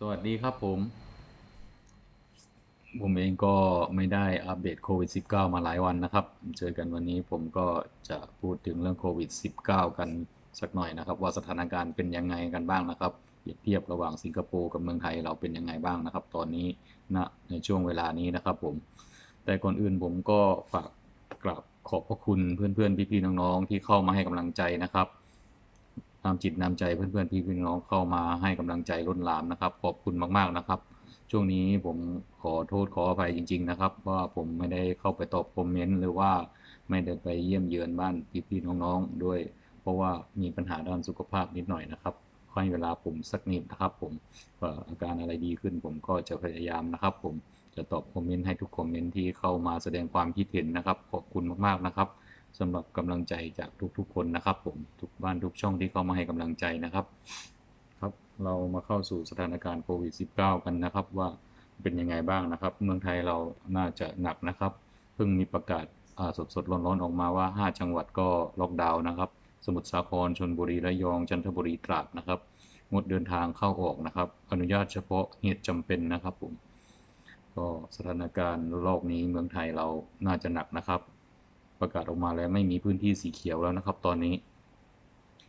สวัสดีครับผม ผมเองก็ไม่ได้อัปเดตโควิด -19 มาหลายวันนะครับ เจอกันวันนี้ผมก็จะพูดถึงเรื่องโควิด -19 กันสักหน่อยนะครับ ว่าสถานการณ์เป็นยังไงกันบ้างนะครับเปรียบเทียบระหว่างสิงคโปร์กับเมืองไทยเราเป็นยังไงบ้างนะครับ ตอนนี้ณในช่วงเวลานี้นะครับผม แต่ก่อนอื่นผมก็ฝากกราบขอบพระคุณเพื่อนๆพี่ๆน้องๆที่เข้ามาให้กำลังใจนะครับ นำจิตนำใจเพื่อนๆพี่พี่น้องเข้ามาให้กำลังใจล้นหลามนะครับ ขอบคุณมากๆนะครับ ช่วงนี้ผมขอโทษขออภัยจริง ๆ นะครับ ว่าผมไม่ได้เข้าไปตอบคอมเมนต์หรือว่าไม่ได้ไปเยี่ยมเยือนบ้านพี่ๆน้องๆด้วย เพราะว่ามีปัญหาด้านสุขภาพนิดหน่อยนะครับให้เวลาผมสักนิดนะครับ ผมว่าอาการอะไรดีขึ้นผมก็จะพยายามนะครับ ผมจะตอบคอมเมนต์ให้ทุกคอมเมนต์ที่เข้ามาแสดงความคิดเห็นนะครับ ขอบคุณมากๆนะครับ สำหรับกำลังใจจากทุกๆ คนนะครับผมทุกบ้านทุกช่องที่เข้ามาให้กำลังใจนะครับครับ เรามาเข้าสู่สถานการณ์โควิด -19 กันนะครับ ว่าเป็นยังไงบ้างนะครับ เมืองไทยเราน่าจะหนักนะครับ เพิ่งมีประกาศสดสดๆร้อนๆออกมาว่า 5 จังหวัดก็ล็อกดาวน์นะครับ สมุทรสาครชนบุรีระยองจันทบุรีตราดนะครับงดเดินทางเข้าออกนะครับ อนุญาตเฉพาะเหตุจำเป็นนะครับผมก็สถานการณ์รอบนี้เมืองไทยเราน่าจะหนักนะครับ ประกาศออกมาแล้วไม่มีพื้นที่สีเขียวแล้วนะครับ ตอนนี้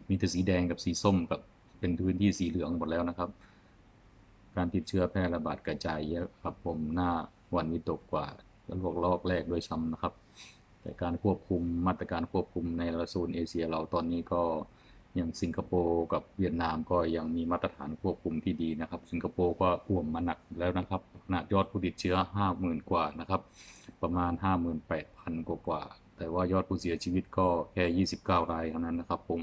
มีแต่สีแดงกับสีส้มกับเป็นพื้นที่สีเหลืองหมดแล้วนะครับ การติดเชื้อแพร่ระบาดกระจายเยอะครับผมหน้าวันวิตกกว่าแล้วพวกรอบแรกด้วยซ้ำนะครับ แต่การควบคุมมาตรการควบคุมในระโซนเอเชียเราตอนนี้ก็อย่างสิงคโปร์กับเวียดนามก็ยังมีมาตรฐานควบคุมที่ดีนะครับ สิงคโปร์ก็อ่วมมาหนักแล้วนะครับขณะยอดผู้ติดเชื้อ 50,000 กว่านะครับ ประมาณ 58,000 กว่ากว่า แต่ว่ายอดผู้เสียชีวิตก็แค่ 29 รายเท่านั้นนะครับผม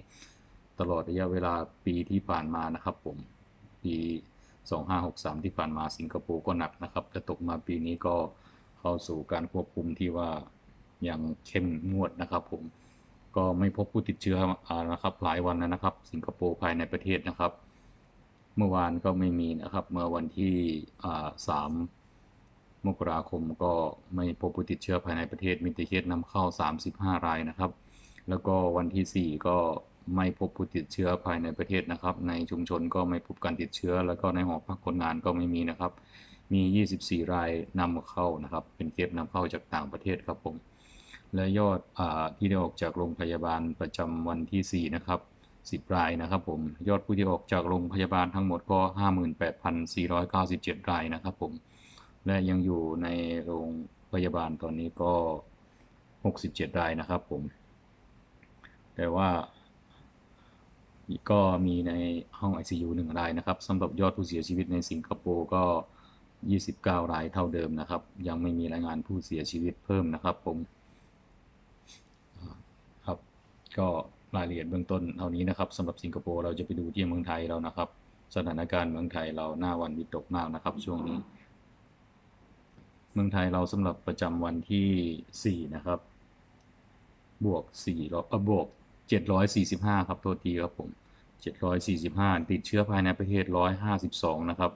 ตลอดระยะเวลาปีที่ผ่านมานะครับผมปี 2563 ที่ผ่านมาสิงคโปร์ก็หนักนะครับแต่ตกมาปีนี้ก็เข้าสู่การควบคุมที่ว่าอย่างเข้มงวดนะครับผมก็ไม่พบผู้ติดเชื้ออนะครับหลายวันแล้วนะครับ สิงคโปร์ภายในประเทศนะครับ เมื่อวานก็ไม่มีนะครับ เมื่อวันที่สาม มกราคมก็ไม่พบผู้ติดเชื้อภายในประเทศมีแต่เคสนำเข้า 35 รายนะครับ แล้วก็วันที่ 4 ก็ไม่พบผู้ติดเชื้อภายในประเทศนะครับ ในชุมชนก็ไม่พบการติดเชื้อ แล้วก็ในหอพักคนงานก็ไม่มีนะครับ มี 24 รายนำเข้านะครับ เป็นเคสนำเข้าจากต่างประเทศครับผม และยอดอที่ได้ออกจากโรงพยาบาลประจำวันที่ 4 นะครับ10 รายนะครับผมยอดผู้ที่ออกจากโรงพยาบาลทั้งหมดก็ 58,497 รายนะครับผม และยังอยู่ในโรงพยาบาลตอนนี้ก็ 67 รายนะครับผม แต่ว่า ก็มีในห้อง ICU 1 รายนะครับสำหรับยอดผู้เสียชีวิตในสิงคโปร์ก็ 29 รายเท่าเดิมนะครับ ยังไม่มีรายงานผู้เสียชีวิตเพิ่มนะครับผมครับ ก็รายละเอียดเบื้องต้นเท่านี้นะครับสำหรับสิงคโปร์เราจะไปดูที่เมืองไทยเรานะครับ สถานการณ์เมืองไทยเราหน้าวันวิตกมากนะครับ ช่วงนี้ เมืองไทยเราสำหรับประจำวันที่ 4 นะครับ บวก4ลบบวก 745 ครับตัวทีครับผม 745 ติดเชื้อภายในประเทศ 152 นะครับ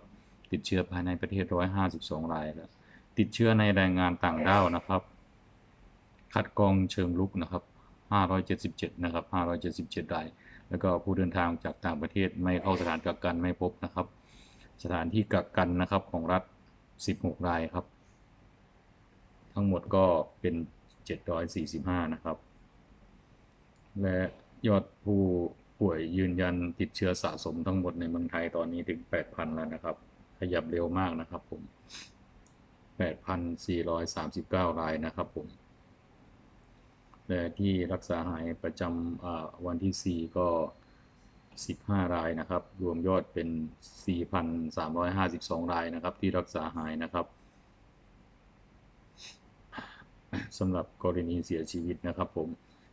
ติดเชื้อภายในประเทศ 152 รายแล้ว ติดเชื้อในแรงงานต่างด้าวนะครับ คัดกรองเชิงลุกนะครับ 577 นะครับ 577 ราย แล้วก็ผู้เดินทางจากต่างประเทศไม่เข้าสถานกักกันไม่พบนะครับ สถานที่กักกันนะครับของรัฐ 16 รายครับ ทั้งหมดก็เป็น 745 นะครับ และยอดผู้ป่วยยืนยันติดเชื้อสะสมทั้งหมดในเมืองไทยตอนนี้ถึง 8,000 แล้วนะครับ ขยับเร็วมากนะครับผม 8,439 รายนะครับผม และที่รักษาหายประจำวันที่ 4 ก็ 15 รายนะครับ รวมยอดเป็น 4,352 รายนะครับ ที่รักษาหายนะครับ สำหรับกรณีเสียชีวิตนะครับผม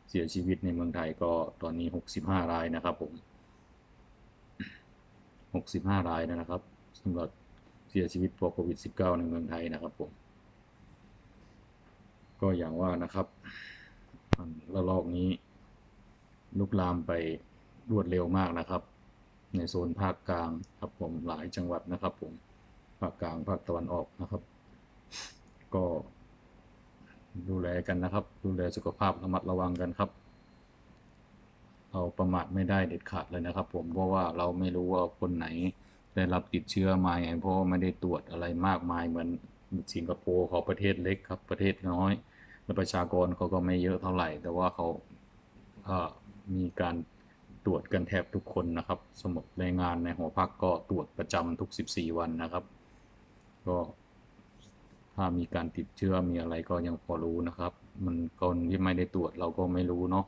เสียชีวิตในเมืองไทยก็ตอนนี้ 65 รายนะครับผม 65 รายนะครับสำหรับเสียชีวิตเพราะโควิด -19 ในเมืองไทยนะครับผม ก็อย่างว่านะครับระลอกนี้ลุกลามไปรวดเร็วมากนะครับ ในโซนภาคกลางครับผมหลายจังหวัดนะครับผมภาคกลางภาคตะวันออกนะครับ ก็ ดูแลกันนะครับ ดูแลสุขภาพระมัดระวังกันครับ เราประมาทไม่ได้เด็ดขาดเลยนะครับ ผมเพราะว่าเราไม่รู้ว่าคนไหนได้รับติดเชื้อมาไงเพราะไม่ได้ตรวจอะไรมากมายเหมือนสิงคโปร์เขาประเทศเล็กครับ ประเทศน้อย และประชากรเขาก็ไม่เยอะเท่าไหร่ แต่ว่าเขาเอ่อมีการตรวจกันแทบทุกคนนะครับ สมุดรายงานในหอพักก็ตรวจประจำทุก 14 วันนะครับ ก็ ถ้ามีการติดเชื้อมีอะไรก็ยังพอรู้นะครับ มันคนที่ไม่ได้ตรวจเราก็ไม่รู้เนาะ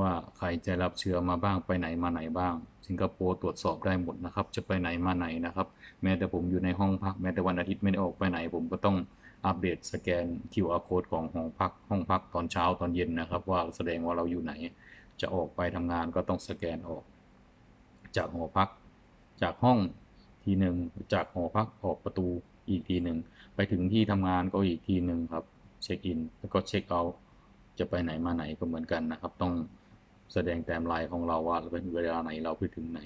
ว่าใครจะรับเชื้อมาบ้างไปไหนมาไหนบ้าง สิงคโปร์ตรวจสอบได้หมดนะครับ จะไปไหนมาไหนนะครับ แม้แต่ผมอยู่ในห้องพัก แม้แต่วันอาทิตย์ไม่ได้ออกไปไหน ผมก็ต้องอัปเดตสแกน QR code ของห้องพัก ห้องพักตอนเช้าตอนเย็นนะครับ ว่าแสดงว่าเราอยู่ไหน จะออกไปทำงานก็ต้องสแกนออก จากหอพัก จากห้องทีหนึ่งจากหอพักออกประตู อีกทีหนึ่งไปถึงที่ทำงานก็อีกทีหนึ่งครับเช็คอินแล้วก็เช็คเอาท์จะไปไหนมาไหนก็เหมือนกันนะครับ ต้องแสดงแต้มลายของเราว่าเป็นเวลาไหนเราไปถึงไหน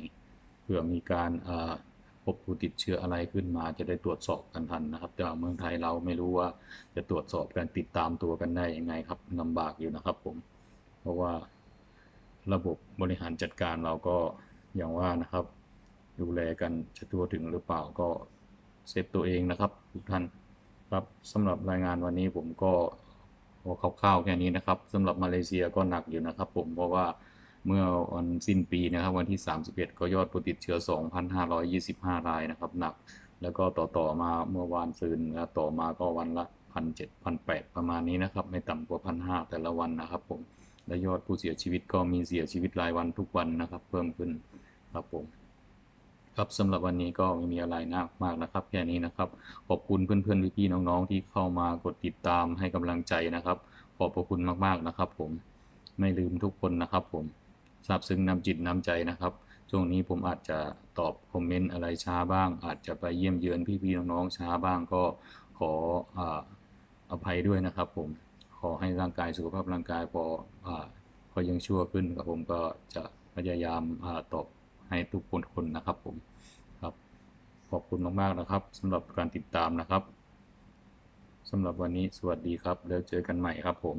เผื่อมีการพบผู้ติดเชื้ออะไรขึ้นมาจะได้ตรวจสอบกันทันนะครับ แต่เมืองไทยเราไม่รู้ว่าจะตรวจสอบการติดตามตัวกันได้ยังไงครับลำบากอยู่นะครับผม เพราะว่าระบบบริหารจัดการเราก็อย่างว่านะครับ ดูแลกันจะทั่วถึงหรือเปล่าก็ เซฟตัวเองนะครับทุกท่านครับสำหรับรายงานวันนี้ผมก็พอคร่าวๆแค่นี้นะครับสำหรับมาเลเซียก็หนักอยู่นะครับ ผมเพราะว่าเมื่อวันสิ้นปีนะครับวันที่ 31 ก็ยอดผู้ติดเชื้อ 2,525 รายนะครับหนัก แล้วก็ต่อต่อมาเมื่อวานซืนแล้วต่อมาก็วันละพันเจ็ดพันแปดประมาณนี้นะครับ ไม่ต่ำกว่าพันห้าแต่ละวันนะครับผมและยอดผู้เสียชีวิตก็มีเสียชีวิตรายวันทุกวันนะครับ เพิ่มขึ้นครับผม ครับสำหรับวันนี้ก็ไม่มีอะไรมากมากนะครับ แค่นี้นะครับ ขอบคุณเพื่อนๆพี่ๆน้องๆที่เข้ามากดติดตามให้กำลังใจนะครับ ขอบพระคุณมากๆนะครับ ผมไม่ลืมทุกคนนะครับ ผมซาบซึ้งน้ำจิตน้ำใจนะครับช่วงนี้ผมอาจจะตอบคอมเมนต์อะไรช้าบ้าง อาจจะไปเยี่ยมเยือนพี่ๆน้องๆช้าบ้างก็ขอออภัยด้วยนะครับ ผมขอให้ร่างกายสุขภาพร่างกายพออพอยังชั่วขึ้นครับผมก็จะพยายามอตอบ ให้ทุกคนคนนะครับผมครับขอบคุณมากๆนะครับสำหรับการติดตามนะครับสำหรับวันนี้สวัสดีครับ แล้วเจอกันใหม่ครับผม